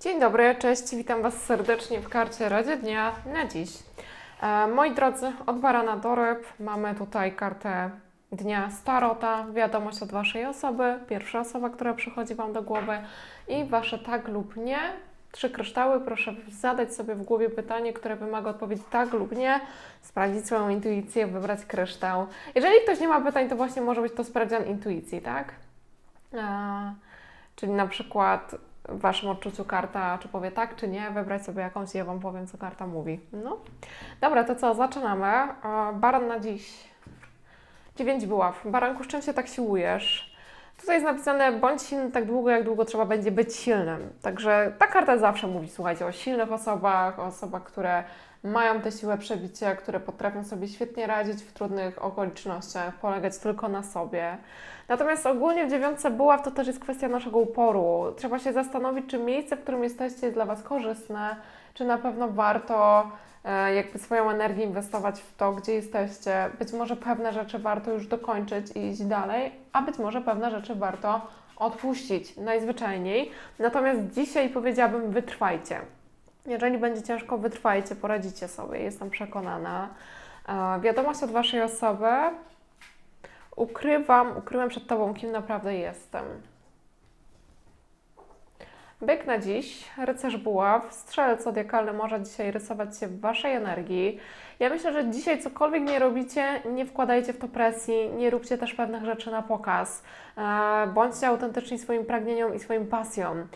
Dzień dobry, cześć, witam Was serdecznie w karcie Radzie Dnia na dziś. E, moi drodzy, od barana do ryb mamy tutaj kartę Dnia Starota, wiadomość od Waszej osoby, pierwsza osoba, która przychodzi Wam do głowy i Wasze tak lub nie. Trzy kryształy, proszę zadać sobie w głowie pytanie, które wymaga odpowiedzi tak lub nie, sprawdzić swoją intuicję, wybrać kryształ. Jeżeli ktoś nie ma pytań, to właśnie może być to sprawdzian intuicji, tak? E, czyli na przykład w Waszym odczuciu karta, czy powie tak, czy nie, wybrać sobie jakąś i ja Wam powiem, co karta mówi. No. Dobra, to co, zaczynamy. Baran na dziś. Dziewięć buław. Baranku, z czym się tak siłujesz? Tutaj jest napisane, bądź silny tak długo, jak długo trzeba będzie być silnym. Także ta karta zawsze mówi, słuchajcie, o silnych osobach, o osobach, które mają tę siłę przebicia, które potrafią sobie świetnie radzić w trudnych okolicznościach, polegać tylko na sobie. Natomiast ogólnie w dziewiątce buław to też jest kwestia naszego uporu. Trzeba się zastanowić, czy miejsce, w którym jesteście jest dla Was korzystne, czy na pewno warto jakby swoją energię inwestować w to, gdzie jesteście. Być może pewne rzeczy warto już dokończyć i iść dalej, a być może pewne rzeczy warto odpuścić najzwyczajniej. Natomiast dzisiaj powiedziałabym wytrwajcie. Jeżeli będzie ciężko, wytrwajcie, poradzicie sobie, jestem przekonana. E, Wiadomość od Waszej osoby. Ukrywam, ukryłem przed Tobą, kim naprawdę jestem. Byk na dziś, rycerz buław, strzelec zodiakalny może dzisiaj rysować się w Waszej energii. Ja myślę, że dzisiaj cokolwiek nie robicie, nie wkładajcie w to presji, nie róbcie też pewnych rzeczy na pokaz. E, Bądźcie autentyczni swoim pragnieniom i swoim pasjom. E,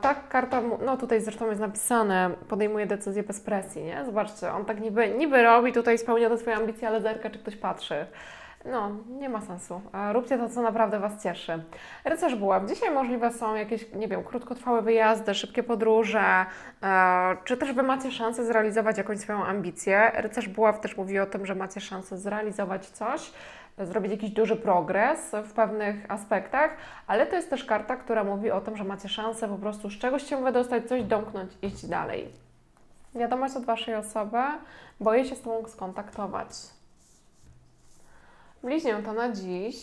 Tak, karta, no tutaj zresztą jest napisane, podejmuje decyzję bez presji, nie? Zobaczcie, on tak niby, niby robi, tutaj spełnia te swoje ambicje, ale zerka, czy ktoś patrzy. No, nie ma sensu. Róbcie to, co naprawdę Was cieszy. Rycerz Buław. Dzisiaj możliwe są jakieś, nie wiem, krótkotrwałe wyjazdy, szybkie podróże, e, czy też Wy macie szansę zrealizować jakąś swoją ambicję. Rycerz Buław też mówi o tym, że macie szansę zrealizować coś, zrobić jakiś duży progres w pewnych aspektach, ale to jest też karta, która mówi o tym, że macie szansę po prostu z czegoś się wydostać, coś domknąć, iść dalej. Wiadomość od Waszej osoby. Boję się z Tobą skontaktować. Bliźnięta na dziś.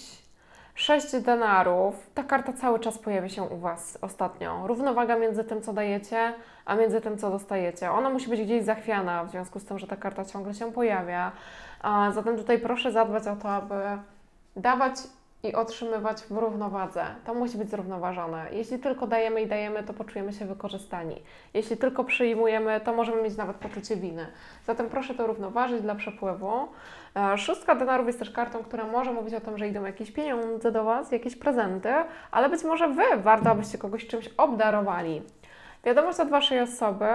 Sześć denarów. Ta karta cały czas pojawia się u Was ostatnio. Równowaga między tym, co dajecie, a między tym, co dostajecie. Ona musi być gdzieś zachwiana, w związku z tym, że ta karta ciągle się pojawia. A zatem tutaj proszę zadbać o to, aby dawać i otrzymywać w równowadze. To musi być zrównoważone. Jeśli tylko dajemy i dajemy, to poczujemy się wykorzystani. Jeśli tylko przyjmujemy, to możemy mieć nawet poczucie winy. Zatem proszę to równoważyć dla przepływu. E, Szóstka denarów jest też kartą, która może mówić o tym, że idą jakieś pieniądze do Was, jakieś prezenty, ale być może Wy warto, abyście kogoś czymś obdarowali. Wiadomość od Waszej osoby.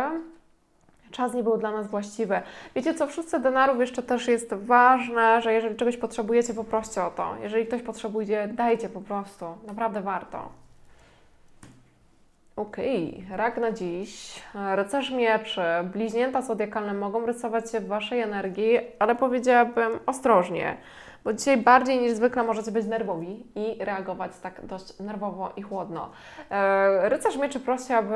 Czas nie był dla nas właściwy. Wiecie co, w szóstce denarów jeszcze też jest ważne, że jeżeli czegoś potrzebujecie, poproście o to. Jeżeli ktoś potrzebuje, dajcie po prostu. Naprawdę warto. Okej, rak na dziś. Rycerz mieczy, bliźnięta zodiakalne mogą rysować się w Waszej energii, ale powiedziałabym ostrożnie, bo dzisiaj bardziej niż zwykle możecie być nerwowi i reagować tak dość nerwowo i chłodno. E, Rycerz mieczy prosi, aby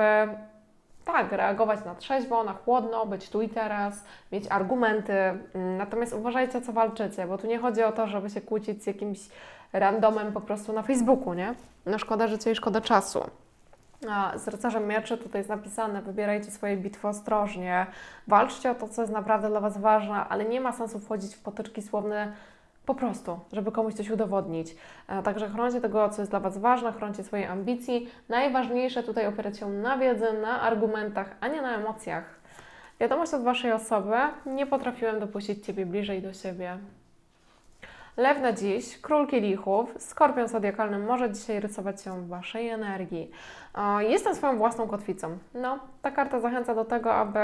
tak, reagować na trzeźwo, na chłodno, być tu i teraz, mieć argumenty. Mm, Natomiast uważajcie, o co walczycie, bo tu nie chodzi o to, żeby się kłócić z jakimś randomem po prostu na Facebooku, nie? No szkoda życia i szkoda czasu. A z rycerzem mieczy tutaj jest napisane, wybierajcie swoje bitwy ostrożnie, walczcie o to, co jest naprawdę dla Was ważne, ale nie ma sensu wchodzić w potyczki słowne po prostu, żeby komuś coś udowodnić. E, Także chroncie tego, co jest dla Was ważne, chroncie swojej ambicji. Najważniejsze tutaj opierać się na wiedzy, na argumentach, a nie na emocjach. Wiadomość od Waszej osoby, nie potrafiłem dopuścić Ciebie bliżej do siebie. Lew na dziś, król kielichów, skorpion zodiakalny może dzisiaj rysować się w Waszej energii. E, Jestem swoją własną kotwicą. No, ta karta zachęca do tego, aby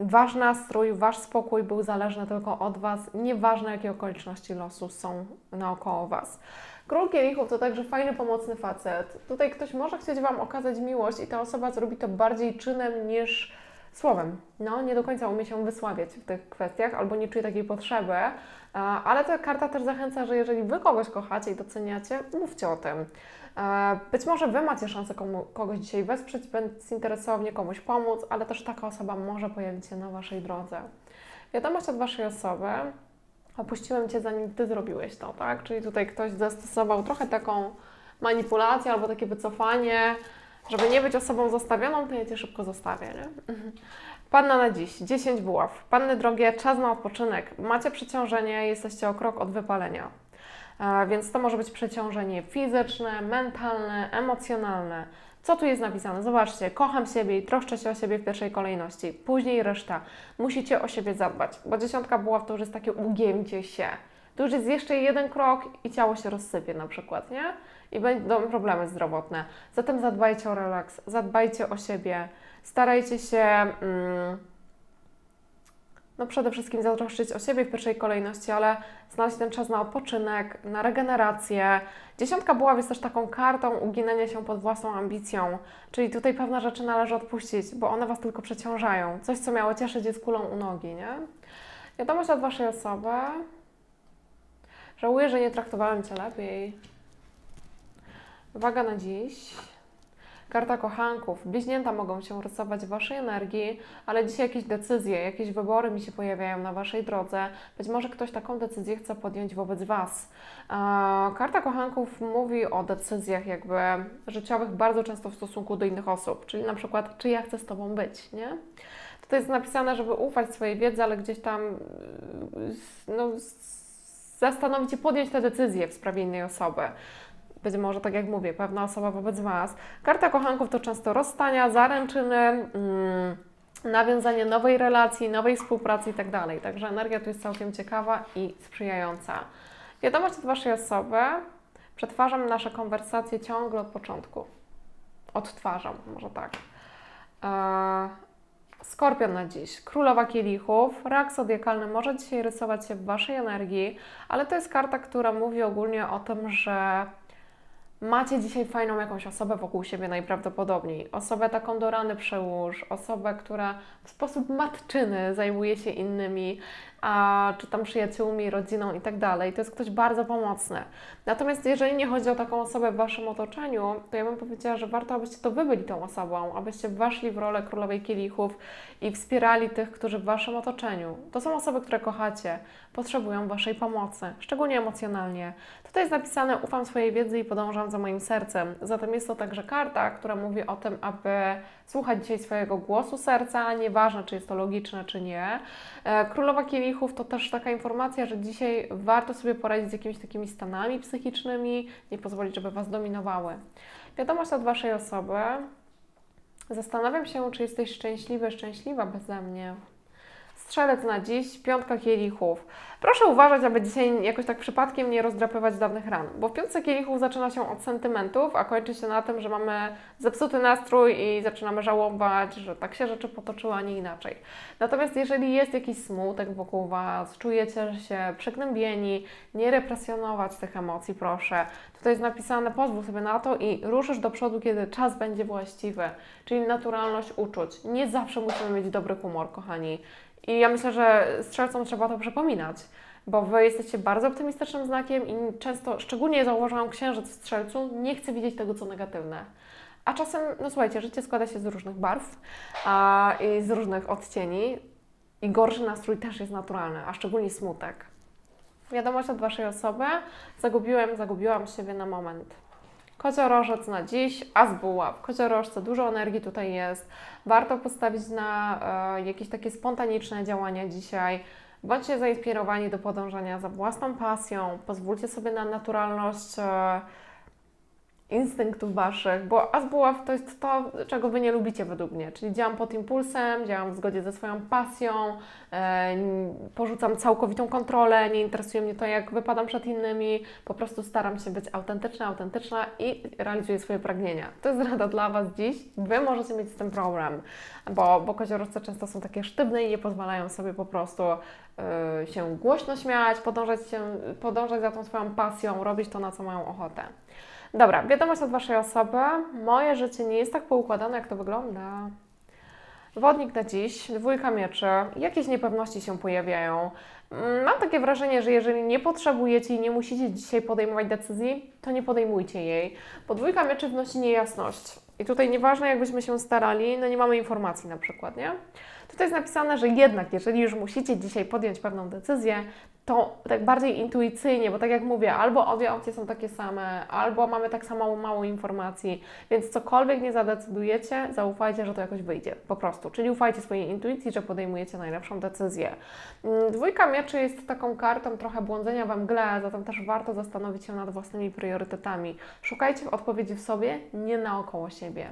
Wasz nastrój, Wasz spokój był zależny tylko od Was, nieważne jakie okoliczności losu są naokoło Was. Król kielichów to także fajny, pomocny facet. Tutaj ktoś może chcieć Wam okazać miłość i ta osoba zrobi to bardziej czynem niż słowem. No, nie do końca umie się wysławiać w tych kwestiach albo nie czuje takiej potrzeby, ale ta karta też zachęca, że jeżeli Wy kogoś kochacie i doceniacie, mówcie o tym. E, Być może Wy macie szansę komu, kogoś dzisiaj wesprzeć bezinteresownie, komuś pomóc, ale też taka osoba może pojawić się na Waszej drodze. Wiadomość od Waszej osoby. Opuściłem Cię zanim Ty zrobiłeś to, tak? Czyli tutaj ktoś zastosował trochę taką manipulację albo takie wycofanie. Żeby nie być osobą zostawioną, to ja Cię szybko zostawię, nie? Panna na dziś, 10 buław. Panny drogie, czas na odpoczynek. Macie przeciążenie, jesteście o krok od wypalenia. E, Więc to może być przeciążenie fizyczne, mentalne, emocjonalne. Co tu jest napisane? Zobaczcie, kocham siebie i troszczę się o siebie w pierwszej kolejności. Później reszta. Musicie o siebie zadbać, bo dziesiątka buław to już jest takie ugięcie się. Tu już jest jeszcze jeden krok i ciało się rozsypie na przykład, nie? I będą problemy zdrowotne. Zatem zadbajcie o relaks, zadbajcie o siebie, starajcie się mm, no przede wszystkim zatroszczyć o siebie w pierwszej kolejności, ale znaleźć ten czas na odpoczynek, na regenerację. Dziesiątka buław jest też taką kartą uginania się pod własną ambicją, czyli tutaj pewne rzeczy należy odpuścić, bo one Was tylko przeciążają. Coś, co miało cieszyć jest kulą u nogi, nie? Wiadomość od Waszej osoby. Żałuję, że nie traktowałem Cię lepiej. Uwaga na dziś. Karta kochanków. Bliźnięta mogą się rysować w Waszej energii, ale dzisiaj jakieś decyzje, jakieś wybory mi się pojawiają na Waszej drodze. Być może ktoś taką decyzję chce podjąć wobec Was. Karta kochanków mówi o decyzjach jakby życiowych bardzo często w stosunku do innych osób, czyli na przykład, czy ja chcę z Tobą być, nie? Tutaj jest napisane, żeby ufać swojej wiedzy, ale gdzieś tam yy, no, zastanowić się, podjąć te decyzje w sprawie innej osoby być może, tak jak mówię, pewna osoba wobec Was. Karta kochanków to często rozstania, zaręczyny, mm, nawiązanie nowej relacji, nowej współpracy itd. Także energia tu jest całkiem ciekawa i sprzyjająca. Wiadomość od Waszej osoby. Przetwarzam nasze konwersacje ciągle od początku. Odtwarzam, może tak. Eee, Skorpion na dziś. Królowa kielichów. Rak zodiakalny może dzisiaj rysować się w Waszej energii, ale to jest karta, która mówi ogólnie o tym, że Macie dzisiaj fajną jakąś osobę wokół siebie najprawdopodobniej. Osobę taką do rany przełóż, osobę, która w sposób matczyny zajmuje się innymi, a, czy tam przyjaciółmi, rodziną i tak dalej. To jest ktoś bardzo pomocny. Natomiast jeżeli nie chodzi o taką osobę w Waszym otoczeniu, to ja bym powiedziała, że warto, abyście to Wy byli tą osobą, abyście weszli w rolę królowej kielichów i wspierali tych, którzy w Waszym otoczeniu. To są osoby, które kochacie, potrzebują Waszej pomocy, szczególnie emocjonalnie. Tutaj jest napisane, ufam swojej wiedzy i podążam za moim sercem. Zatem jest to także karta, która mówi o tym, aby słuchać dzisiaj swojego głosu serca, nieważne czy jest to logiczne, czy nie. E, Królowa Kielichów to też taka informacja, że dzisiaj warto sobie poradzić z jakimiś takimi stanami psychicznymi, nie pozwolić, żeby Was dominowały. Wiadomość od Waszej osoby. Zastanawiam się, czy jesteś szczęśliwy, szczęśliwa beze mnie. Strzelec na dziś, piątka kielichów. Proszę uważać, aby dzisiaj jakoś tak przypadkiem nie rozdrapywać dawnych ran, bo w piątce kielichów zaczyna się od sentymentów, a kończy się na tym, że mamy zepsuty nastrój i zaczynamy żałować, że tak się rzeczy potoczyły, a nie inaczej. Natomiast jeżeli jest jakiś smutek wokół Was, czujecie się przygnębieni, nie represjonować tych emocji, proszę. Tutaj jest napisane, pozwól sobie na to i ruszysz do przodu, kiedy czas będzie właściwy, czyli naturalność uczuć. Nie zawsze musimy mieć dobry humor, kochani. I ja myślę, że strzelcom trzeba to przypominać, bo Wy jesteście bardzo optymistycznym znakiem i często, szczególnie zauważyłam księżyc w strzelcu, nie chce widzieć tego, co negatywne. A czasem, no słuchajcie, życie składa się z różnych barw a, i z różnych odcieni i gorszy nastrój też jest naturalny, a szczególnie smutek. Wiadomość od Waszej osoby. Zagubiłem, zagubiłam siebie na moment. Kociorożec na dziś, as buław. W kociorożce dużo energii tutaj jest. Warto postawić na e, jakieś takie spontaniczne działania dzisiaj. Bądźcie zainspirowani do podążania za własną pasją. Pozwólcie sobie na naturalność e, instynktów Waszych, bo as buław to jest to, czego Wy nie lubicie według mnie. Czyli działam pod impulsem, działam w zgodzie ze swoją pasją, e, porzucam całkowitą kontrolę, nie interesuje mnie to, jak wypadam przed innymi, po prostu staram się być autentyczna, autentyczna i realizuję swoje pragnienia. To jest rada dla Was dziś. Wy możecie mieć z tym problem, bo, bo koziorożce często są takie sztywne i nie pozwalają sobie po prostu e, się głośno śmiać, podążać, się, podążać za tą swoją pasją, robić to, na co mają ochotę. Dobra, wiadomość od Waszej osoby. Moje życie nie jest tak poukładane, jak to wygląda. Wodnik na dziś, dwójka mieczy, jakieś niepewności się pojawiają. Mm, Mam takie wrażenie, że jeżeli nie potrzebujecie i nie musicie dzisiaj podejmować decyzji, to nie podejmujcie jej. Bo dwójka mieczy wnosi niejasność. I tutaj nieważne, jakbyśmy się starali, no nie mamy informacji na przykład, nie? Tutaj jest napisane, że jednak, jeżeli już musicie dzisiaj podjąć pewną decyzję, to tak bardziej intuicyjnie, bo tak jak mówię, albo obie opcje są takie same, albo mamy tak samo mało informacji, więc cokolwiek nie zadecydujecie, zaufajcie, że to jakoś wyjdzie, po prostu. Czyli ufajcie swojej intuicji, że podejmujecie najlepszą decyzję. Mm, Dwójka mieczy jest taką kartą trochę błądzenia we mgle, zatem też warto zastanowić się nad własnymi priorytetami. Szukajcie odpowiedzi w sobie, nie naokoło siebie.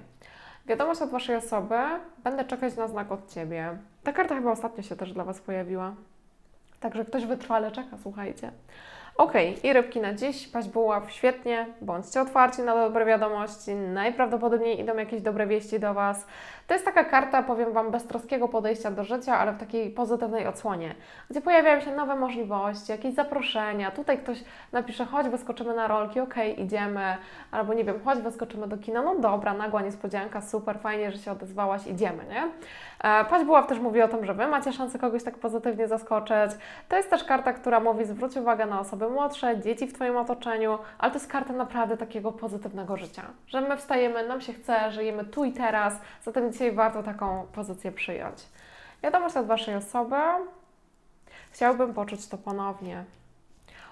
Wiadomość od Waszej osoby, będę czekać na znak od Ciebie. Ta karta chyba ostatnio się też dla Was pojawiła. Także ktoś wytrwale czeka, słuchajcie. Okej, i rybki na dziś. Paść buław, świetnie. Bądźcie otwarci na dobre wiadomości. Najprawdopodobniej idą jakieś dobre wieści do Was. To jest taka karta, powiem Wam, beztroskiego podejścia do życia, ale w takiej pozytywnej odsłonie, gdzie pojawiają się nowe możliwości, jakieś zaproszenia. Tutaj ktoś napisze, chodź, wyskoczymy na rolki, okej, idziemy. Albo nie wiem, chodź, wyskoczymy do kina. No dobra, nagła niespodzianka, super, fajnie, że się odezwałaś, idziemy, nie? E, Paść Buław też mówi o tym, że Wy macie szansę kogoś tak pozytywnie zaskoczyć. To jest też karta, która mówi zwróć uwagę na osoby młodsze, dzieci w Twoim otoczeniu, ale to jest karta naprawdę takiego pozytywnego życia. Że my wstajemy, nam się chce, żyjemy tu i teraz, zatem dzisiaj warto taką pozycję przyjąć. Wiadomość od Waszej osoby. Chciałbym poczuć to ponownie.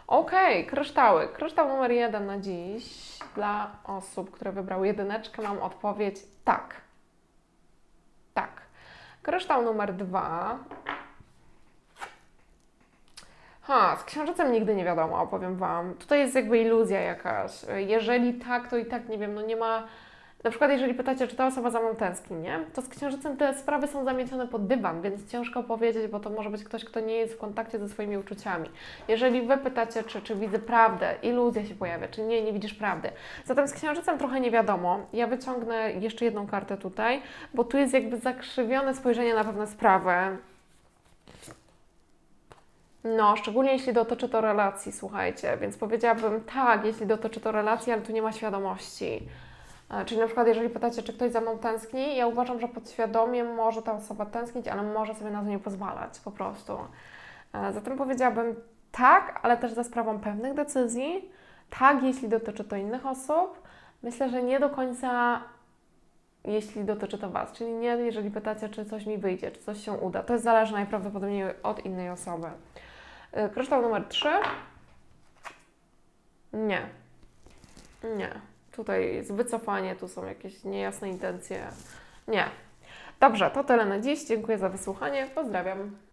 Okej, kryształy. Kryształ numer jeden na dziś dla osób, które wybrały jedyneczkę, mam odpowiedź tak. Tak. Kryształ numer dwa. Ha, z księżycem nigdy nie wiadomo, opowiem Wam. Tutaj jest jakby iluzja jakaś. Jeżeli tak, to i tak nie wiem, no nie ma. Na przykład, jeżeli pytacie, czy ta osoba za mną tęskni, nie? To z księżycem te sprawy są zamiecione pod dywan, więc ciężko powiedzieć, bo to może być ktoś, kto nie jest w kontakcie ze swoimi uczuciami. Jeżeli Wy pytacie, czy, czy widzę prawdę, iluzja się pojawia, czy nie, nie widzisz prawdy. Zatem z księżycem trochę nie wiadomo. Ja wyciągnę jeszcze jedną kartę tutaj, bo tu jest jakby zakrzywione spojrzenie na pewne sprawy. No, szczególnie jeśli dotyczy to relacji, słuchajcie, więc powiedziałabym tak, jeśli dotyczy to relacji, ale tu nie ma świadomości. E, Czyli na przykład, jeżeli pytacie, czy ktoś za mną tęskni, ja uważam, że podświadomie może ta osoba tęsknić, ale może sobie na to nie pozwalać po prostu. E, Zatem powiedziałabym tak, ale też za sprawą pewnych decyzji. Tak, jeśli dotyczy to innych osób. Myślę, że nie do końca jeśli dotyczy to Was, czyli nie jeżeli pytacie, czy coś mi wyjdzie, czy coś się uda. To jest zależy najprawdopodobniej od innej osoby. Y, Kryształ numer 3. Nie. Nie. Tutaj jest wycofanie, tu są jakieś niejasne intencje. Nie. Dobrze, to tyle na dziś. Dziękuję za wysłuchanie. Pozdrawiam.